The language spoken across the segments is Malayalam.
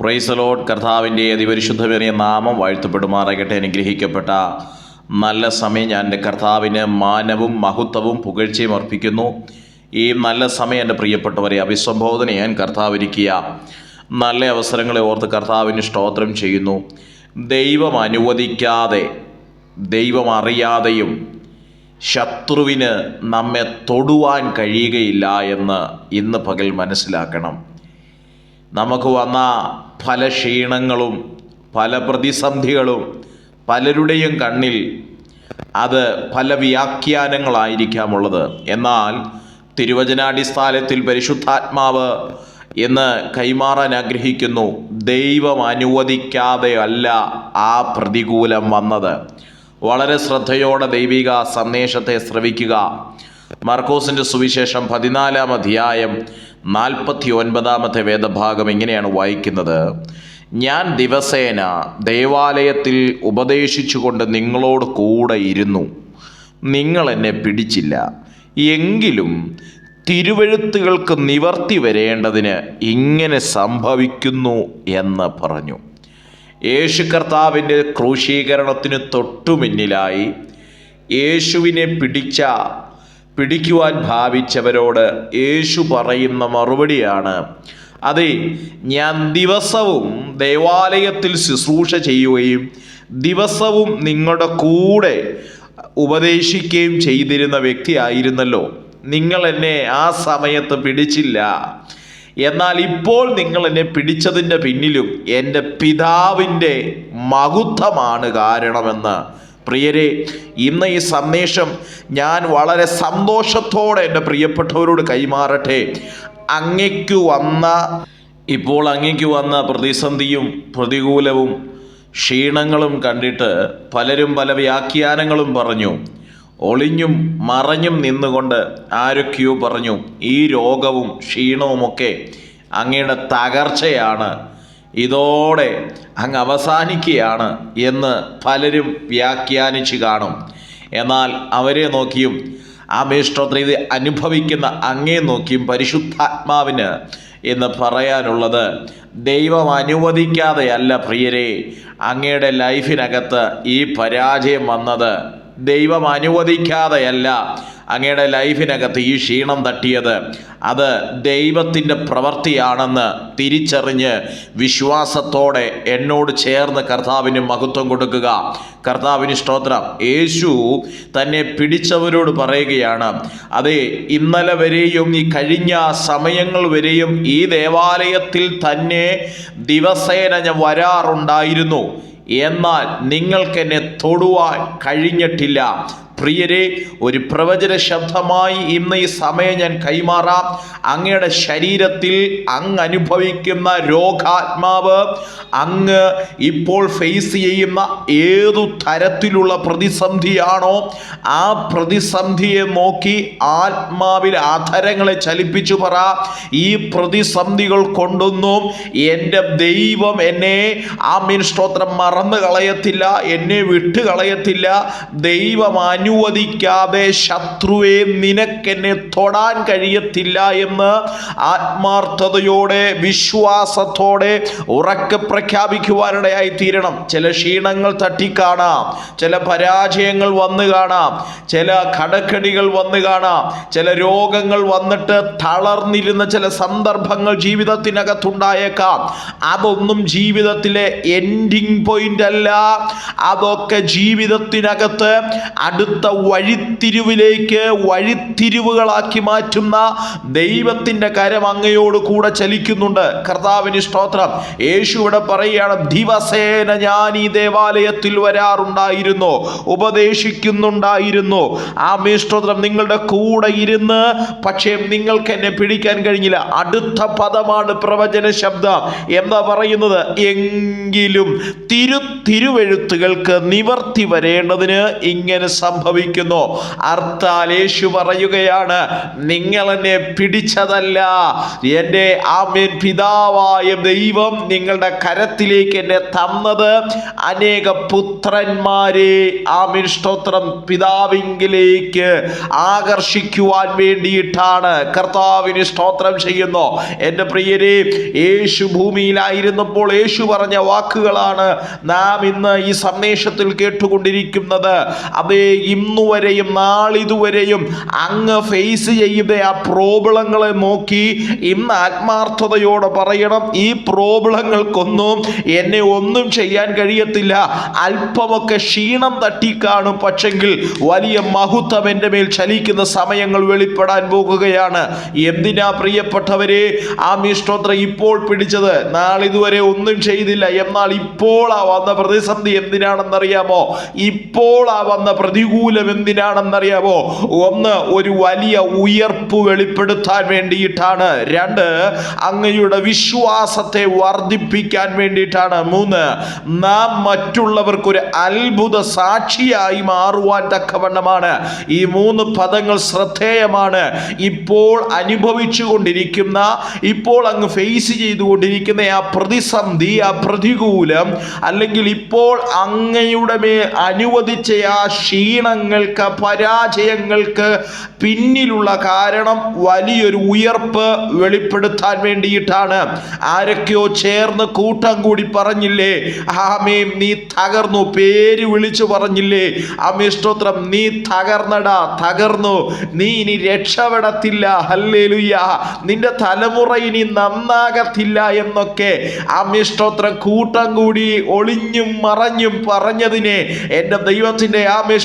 പ്രൈസലോഡ് കർത്താവിന്റെ അതിപരിശുദ്ധമേറിയ നാമം വാഴ്ത്തപ്പെടുമാറാകട്ടെ അനുഗ്രഹിക്കപ്പെട്ട നല്ല സമയം ഞാൻ എന്റെ കർത്താവിന് മാനവും മഹത്വവും പുകഴ്ചയും അർപ്പിക്കുന്നു. ഈ നല്ല സമയം എന്റെ പ്രിയപ്പെട്ടവരെ അഭിസംബോധന ഞാൻ കർത്താവിരിക്കുക. നല്ല അവസരങ്ങളെ ഓർത്ത് കർത്താവിന് സ്തോത്രം ചെയ്യുന്നു. ദൈവം അനുവദിക്കാതെ ദൈവം അറിയാതെയും ശത്രുവിന് നമ്മെ തൊടുവാൻ കഴിയുകയില്ല എന്ന് ഇന്ന് പകൽ മനസ്സിലാക്കണം. നമുക്ക് വന്ന പല ക്ഷീണങ്ങളും പല പ്രതിസന്ധികളും പലരുടെയും കണ്ണിൽ അത് പല വ്യാഖ്യാനങ്ങളായിരിക്കാമുള്ളത്. എന്നാൽ തിരുവചനാടിസ്ഥാനത്തിൽ പരിശുദ്ധാത്മാവ് എന്ന് കൈമാറാൻ ആഗ്രഹിക്കുന്നു. ദൈവം അനുവദിക്കാതെ അല്ല ആ പ്രതികൂലം വന്നത്. വളരെ ശ്രദ്ധയോടെ ദൈവിക സന്ദേശത്തെ ശ്രവിക്കുക. മർക്കോസിന്റെ സുവിശേഷം പതിനാലാം അധ്യായം നാൽപ്പത്തി ഒൻപതാമത്തെ വേദഭാഗം ഇങ്ങനെയാണ് വായിക്കുന്നത്. ഞാൻ ദിവസേന ദേവാലയത്തിൽ ഉപദേശിച്ചുകൊണ്ട് നിങ്ങളോട് കൂടെ ഇരുന്നു. നിങ്ങൾ എന്നെ പിടിച്ചില്ല. എങ്കിലും തിരുവഴുത്തുകൾക്ക് നിവർത്തി വരേണ്ടതിന് ഇങ്ങനെ സംഭവിക്കുന്നു എന്ന് പറഞ്ഞു. യേശു കർത്താവിന്റെ ക്രൂശീകരണത്തിന് തൊട്ടുമുന്നിലായി യേശുവിനെ പിടിച്ച പിടിക്കുവാൻ ഭാവിച്ചവരോട് യേശു പറയുന്ന മറുപടിയാണ്. അതെ ഞാൻ ദിവസവും ദേവാലയത്തിൽ ശുശ്രൂഷ ചെയ്യുകയും ദിവസവും നിങ്ങളുടെ കൂടെ ഉപദേശിക്കുകയും ചെയ്തിരുന്ന വ്യക്തിയായിരുന്നല്ലോ നിങ്ങൾ എന്നെ ആ സമയത്ത് പിടിച്ചില്ല. എന്നാൽ ഇപ്പോൾ നിങ്ങൾ എന്നെ പിടിച്ചതിന്റെ പിന്നിലും എന്റെ പിതാവിന്റെ മഹുത്വമാണ് കാരണമെന്ന് പ്രിയരെ ഇന്ന് ഈ സന്ദേശം ഞാൻ വളരെ സന്തോഷത്തോടെ എന്റെ പ്രിയപ്പെട്ടവരോട് കൈമാറട്ടെ. അങ്ങയ്ക്കു വന്ന ഇപ്പോൾ അങ്ങയ്ക്ക് വന്ന പ്രതിസന്ധിയും പ്രതികൂലവും ക്ഷീണങ്ങളും കണ്ടിട്ട് പലരും പല വ്യാഖ്യാനങ്ങളും പറഞ്ഞു. ഒളിഞ്ഞും മറഞ്ഞും നിന്നുകൊണ്ട് ആരൊക്കെയോ പറഞ്ഞു ഈ രോഗവും ക്ഷീണവുമൊക്കെ അങ്ങയുടെ തകർച്ചയാണ്. ഇതോടെ അങ്ങ് അവസാനിക്കുകയാണ് എന്ന് പലരും വ്യാഖ്യാനിച്ചു കാണും. എന്നാൽ അവരെ നോക്കിയും ആ മേഷ്ടോത്ര ഇത് അനുഭവിക്കുന്ന അങ്ങേ നോക്കിയും പരിശുദ്ധാത്മാവിന് എന്ന് പറയാനുള്ളത് ദൈവം അനുവദിക്കാതെയല്ല പ്രിയരെ അങ്ങയുടെ ലൈഫിനകത്ത് ഈ പരാജയം വന്നത്. ദൈവം അനുവദിക്കാതെയല്ല അങ്ങയുടെ ലൈഫിനകത്ത് ഈ ക്ഷീണം തട്ടിയത്. അത് ദൈവത്തിന്റെ പ്രവൃത്തിയാണെന്ന് തിരിച്ചറിഞ്ഞ് വിശ്വാസത്തോടെ എന്നോട് ചേർന്ന് കർത്താവിന് മഹത്വം കൊടുക്കുക. കർത്താവിന് സ്തോത്രം. യേശു തന്നെ പിടിച്ചവരോട് പറയുകയാണ് അതെ ഇന്നലെ വരെയും ഈ കഴിഞ്ഞ സമയങ്ങൾ വരെയും ഈ ദേവാലയത്തിൽ തന്നെ ദിവസേന ഞാൻ വരാറുണ്ടായിരുന്നു. എന്നാൽ നിങ്ങൾക്കെന്നെ തൊടുവാൻ കഴിഞ്ഞിട്ടില്ല. പ്രിയരെ ഒരു പ്രവചന ശബ്ദമായി ഇന്ന് ഈ സമയം ഞാൻ കൈമാറാം. അങ്ങയുടെ ശരീരത്തിൽ അങ്ങ് അനുഭവിക്കുന്ന രോഗാത്മാവ് അങ്ങ് ഇപ്പോൾ ഫേസ് ചെയ്യുന്ന ഏതു തരത്തിലുള്ള പ്രതിസന്ധിയാണോ ആ പ്രതിസന്ധിയെ നോക്കി ആത്മാവിൽ ആധരങ്ങളെ ചലിപ്പിച്ചു പറ. ഈ പ്രതിസന്ധികൾ കൊണ്ടൊന്നും എന്റെ ദൈവം എന്നെ ആ മീൻ സ്തോത്രം മറന്നു കളയത്തില്ല എന്നെ വിട്ടു കളയത്തില്ല ദൈവം അനുവദിക്കാതെ ശത്രുവെ നിനക്കെന്നെ തൊടാൻ കഴിയത്തില്ല എന്ന് ആത്മാർത്ഥതയോടെ വിശ്വാസത്തോടെ ഉറക്കെ പ്രഖ്യാപിക്കുവാനിടയായി തീരണം. ചില ക്ഷീണങ്ങൾ തട്ടിക്കാണാം ചില പരാജയങ്ങൾ വന്നു കാണാം ചില കടക്കടികൾ വന്നു കാണാം ചില രോഗങ്ങൾ വന്നിട്ട് തളർന്നിരുന്ന ചില സന്ദർഭങ്ങൾ ജീവിതത്തിനകത്തുണ്ടായേക്കാം. അതൊന്നും ജീവിതത്തിലെ എൻഡിങ് പോയിന്റ് അല്ല. അതൊക്കെ ജീവിതത്തിനകത്ത് അടുത്ത വഴിത്തിരിവിലേക്ക് വഴിത്തിരിവുകളാക്കി മാറ്റുന്ന ദൈവത്തിന്റെ കരം അങ്ങയോട് കൂടെ ചലിക്കുന്നുണ്ട്. കർത്താവിന് സ്തോത്രം. യേശു ഇവിടെ പറയുകയാണ് ദിവസേന ഞാൻ ഈ ദേവാലയത്തിൽ വരാറുണ്ടായിരുന്നു ഉപദേശിക്കുന്നുണ്ടായിരുന്നു. ആ സ്തോത്രം. നിങ്ങളുടെ കൂടെ ഇരുന്ന് പക്ഷേ നിങ്ങൾക്ക് എന്നെ പിടിക്കാൻ കഴിഞ്ഞില്ല. അടുത്ത പദമാണ് പ്രവചന ശബ്ദം. എന്താ പറയുന്നത്? എങ്കിലും തിരു തിരുവെഴുത്തുകൾക്ക് നിവർത്തി വരേണ്ടതിന് ഇങ്ങനെ സംഭവിക്കുന്നു. അർത്ഥാൽ യേശു പറയുകയാണ് നിങ്ങൾ എന്നെ പിടിച്ചതല്ല. എന്റെ ആമേൻ പിതാവായ ദൈവം നിങ്ങളുടെ കരത്തിലേക്ക് എന്നെ തന്നത് അനേക പുത്രന്മാരെ. ആമേൻ. സ്തോത്രം. പിതാവിങ്കിലേക്ക് ആകർഷിക്കുവാൻ വേണ്ടിയിട്ടാണ് കർത്താവിന് സ്തോത്രം ചെയ്യുന്നു. എന്റെ പ്രിയരെ യേശു ഭൂമിയിലായിരുന്നപ്പോൾ യേശു പറഞ്ഞ വാക്കുകളാണ് നാം ഇന്ന് ഈ സന്ദേശത്തിൽ കേട്ടുകൊണ്ടിരിക്കുന്നത്. അതേ ഇന്നുവരെയും നാളിതുവരെയും അങ്ങ് ഫേസ് ചെയ്ത ആ പ്രോബ്ലങ്ങളെ നോക്കി ഇന്ന് ആത്മാർത്ഥതയോടെ പറയണം ഈ പ്രോബ്ലങ്ങൾക്കൊന്നും എന്നെ ഒന്നും ചെയ്യാൻ കഴിയത്തില്ല. അല്പമൊക്കെ ക്ഷീണം തട്ടിക്കാണും. പക്ഷെങ്കിൽ വലിയ മഹത്വം എന്റെ മേൽ ചലിക്കുന്ന സമയങ്ങൾ വെളിപ്പെടാൻ പോകുകയാണ്. എന്തിനാ പ്രിയപ്പെട്ടവരെ ആ മിഷ്ടോത്ര ഇപ്പോൾ പിടിച്ചത്? നാളിതുവരെ ഒന്നും ചെയ്തില്ല. എന്നാൽ ഇപ്പോൾ ആ വന്ന പ്രതിസന്ധി എന്തിനാണെന്നറിയാമോ? ഇപ്പോൾ ആ വന്ന പ്രതികൂലം എന്തിനാണെന്നറിയാമോ ഒന്ന് ഒരു വലിയ ഉയർപ്പ് വെളിപ്പെടുത്താൻ വേണ്ടിയിട്ടാണ്. രണ്ട് അങ്ങയുടെ വിശ്വാസത്തെ വർദ്ധിപ്പിക്കാൻ വേണ്ടിയിട്ടാണ്. മൂന്ന് നാം മറ്റുള്ളവർക്കൊരു അത്ഭുത സാക്ഷിയായി മാറുവാൻ തക്കവണ്ണമാണ്. ഈ മൂന്ന് പദങ്ങൾ ശ്രദ്ധേയമാണ്. ഇപ്പോൾ അനുഭവിച്ചു കൊണ്ടിരിക്കുന്ന ഇപ്പോൾ അങ്ങ് ഫേസ് ചെയ്തുകൊണ്ടിരിക്കുന്ന ആ പ്രതിസന്ധി ആ പ്രതികൂലം അല്ലെങ്കിൽ ഇപ്പോൾ അങ്ങയുടെ മേൽ അനുവദിച്ച ആ ക്ഷീണങ്ങൾക്ക് പരാജയങ്ങൾക്ക് പിന്നിലുള്ള കാരണം വലിയൊരു ഉയർപ്പ് വെളിപ്പെടുത്താൻ വേണ്ടിയിട്ടാണ്. ആരൊക്കെയോ ചേർന്ന് കൂട്ടം കൂടി പറഞ്ഞില്ലേ ആമേം നീ തകർന്നു പേര് വിളിച്ചു പറഞ്ഞില്ലേ ആമേ നീ തകർന്നടാ തകർന്നു നീ ഇനി രക്ഷപ്പെടത്തില്ല ഹല്ലേലൂയ നിന്റെ തലമുറ ഇനി നന്നാകത്തില്ല എന്നൊക്കെ ആമേ കൂട്ടം കൂടി ഒളിഞ്ഞും മറഞ്ഞും പറഞ്ഞതിനെ എന്റെ ദൈവത്തിന്റെ ആമേ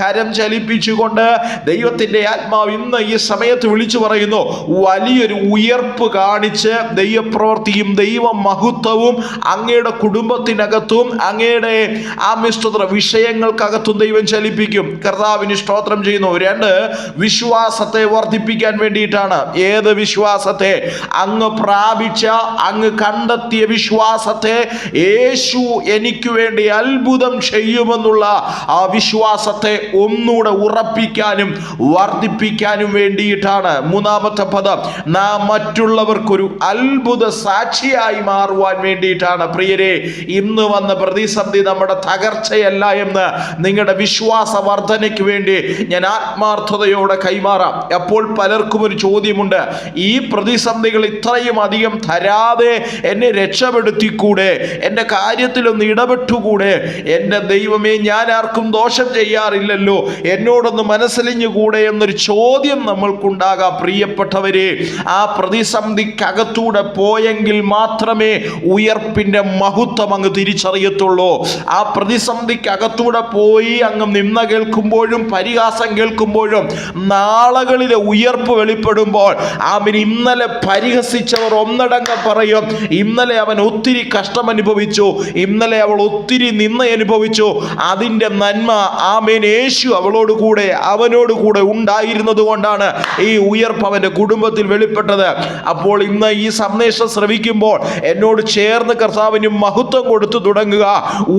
കരം ചലിപ്പിച്ചുകൊണ്ട് ദൈവത്തിന്റെ ആത്മാവ് ഇന്ന് ഈ സമയത്ത് വിളിച്ചു പറയുന്നു വലിയൊരു ഉയർപ്പ് കാണിച്ച് ദൈവപ്രവൃത്തിയും ദൈവ മഹത്വവും അങ്ങയുടെ കുടുംബത്തിനകത്തും അങ്ങയുടെ ആ മിസ്തുത്ര വിഷയങ്ങൾക്കകത്തും ദൈവം ചലിപ്പിക്കും. കർത്താവിന് സ്തോത്രം ചെയ്യുന്നു. രണ്ട് വിശ്വാസത്തെ വർദ്ധിപ്പിക്കാൻ വേണ്ടിയിട്ടാണ്. ഏത് വിശ്വാസത്തെ? അങ്ങ് പ്രാപിച്ച അങ്ങ് കണ്ടെത്തിയ വിശ്വാസത്തെ യേശു എനിക്ക് വേണ്ടി അത്ഭുതം ചെയ്യുമെന്നുള്ള ആ വിശ്വാസത്തെ ഒന്നുകൂടെ ഉറപ്പിക്കാനും വർദ്ധിപ്പിക്കാനും വേണ്ടിയിട്ടാണ് മൂന്നാമത്തെ പദം. നാം മറ്റുള്ളവർക്കൊരു അത്ഭുത സാക്ഷിയായി മാറുവാൻ വേണ്ടിയിട്ടാണ് പ്രിയരെ ഇന്ന് വന്ന പ്രതിസന്ധി നമ്മുടെ തകർച്ചയല്ല എന്ന് നിങ്ങളുടെ വിശ്വാസ വർധനയ്ക്ക് വേണ്ടി ഞാൻ ആത്മാർത്ഥതയോടെ കൈമാറാം. അപ്പോൾ പലർക്കും ഒരു ചോദ്യമുണ്ട് ഈ പ്രതിസന്ധികൾ ഇത്രയും അധികം തരാതെ എന്നെ രക്ഷപ്പെടുത്തിക്കൂടെ? എന്റെ കാര്യത്തിലൊന്ന് ഇടപെട്ടുകൂടെ? എന്റെ ദൈവമേ ഞാൻ ആർക്കും ദോഷം ചെയ്യാറില്ലല്ലോ എന്നോടൊന്ന് മനസ്സലിഞ്ഞുകൂടെ എന്നൊരു ചോദ്യം നമ്മൾക്കുണ്ടാകാം. പ്രിയപ്പെട്ടവരെ ആ പ്രതിസന്ധിക്കകത്തൂടെ പോയെങ്കിൽ മാത്രമേ ഉയർപ്പിന്റെ മഹത്വം അങ്ങ് തിരിച്ചറിയത്തുള്ളൂ. ആ പ്രതിസന്ധിക്കകത്തൂടെ പോയി അങ്ങ് നിന്ന കേൾക്കുമ്പോഴും പരിഹാസം കേൾക്കുമ്പോഴും നാളകളിലെ ഉയർപ്പ് വെളിപ്പെടുമ്പോൾ അവൻ ഇന്നലെ പരിഹസിച്ചവർ ഒന്നടങ്കം പറയും ഇന്നലെ അവൻ ഒത്തിരി കഷ്ടം അനുഭവിച്ചു ഇന്നലെ അവൾ ഒത്തിരി നിന്ന അനുഭവിച്ചു അതിന്റെ നന്മ ആമേൻ യേശു അവളോട് കൂടെ അവനോട് കൂടെ ഉണ്ടായിരുന്നത് കൊണ്ടാണ് ഈ ഉയർപ്പ് അവന്റെ കുടുംബത്തിൽ വെളിപ്പെട്ടത്. അപ്പോൾ ഇന്ന് ഈ സന്ദേശം ശ്രവിക്കുമ്പോൾ എന്നോട് ചേർന്ന് കർത്താവിന് മഹത്വം കൊടുത്തു തുടങ്ങുക.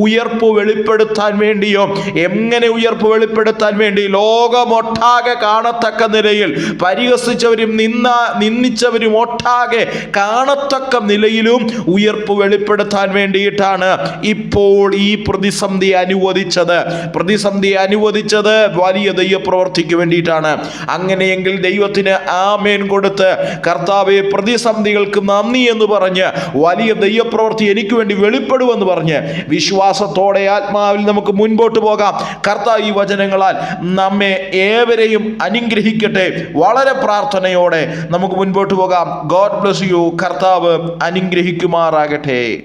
ഉയർപ്പ് വെളിപ്പെടുത്താൻ വേണ്ടിയോ എങ്ങനെ ഉയർപ്പ് വെളിപ്പെടുത്താൻ വേണ്ടി ലോകമൊട്ടാകെ കാണത്തക്ക നിലയിൽ പരിഹസിച്ചവരും നിന്ന നിന്ദിച്ചവരും ഒട്ടാകെ കാണത്തക്ക നിലയിലും ഉയർപ്പ് വെളിപ്പെടുത്താൻ വേണ്ടിയിട്ടാണ് ഇപ്പോൾ ഈ പ്രതിസന്ധി അനുവദിച്ചത്. പ്രതിസന്ധി അനുവദിച്ചത് വലിയ ദൈവപ്രവർത്തിക്ക് വേണ്ടിയിട്ടാണ്. അങ്ങനെയെങ്കിൽ ദൈവത്തിന് ആമേൻ കൊടുത്ത് കർത്താവെ പ്രതിസന്ധികൾക്ക് നന്ദി എന്ന് പറഞ്ഞ് വലിയ ദൈവപ്രവൃത്തി എനിക്ക് വേണ്ടി വെളിപ്പെടുമെന്ന് പറഞ്ഞ് വിശ്വാസത്തോടെ ആത്മാവിൽ നമുക്ക് മുൻപോട്ട് പോകാം. കർത്താവ് ഈ വചനങ്ങളാൽ നമ്മെ ഏവരെയും അനുഗ്രഹിക്കട്ടെ. വളരെ പ്രാർത്ഥനയോടെ നമുക്ക് മുൻപോട്ട് പോകാം. God bless you. കർത്താവ് അനുഗ്രഹിക്കുമാറാകട്ടെ.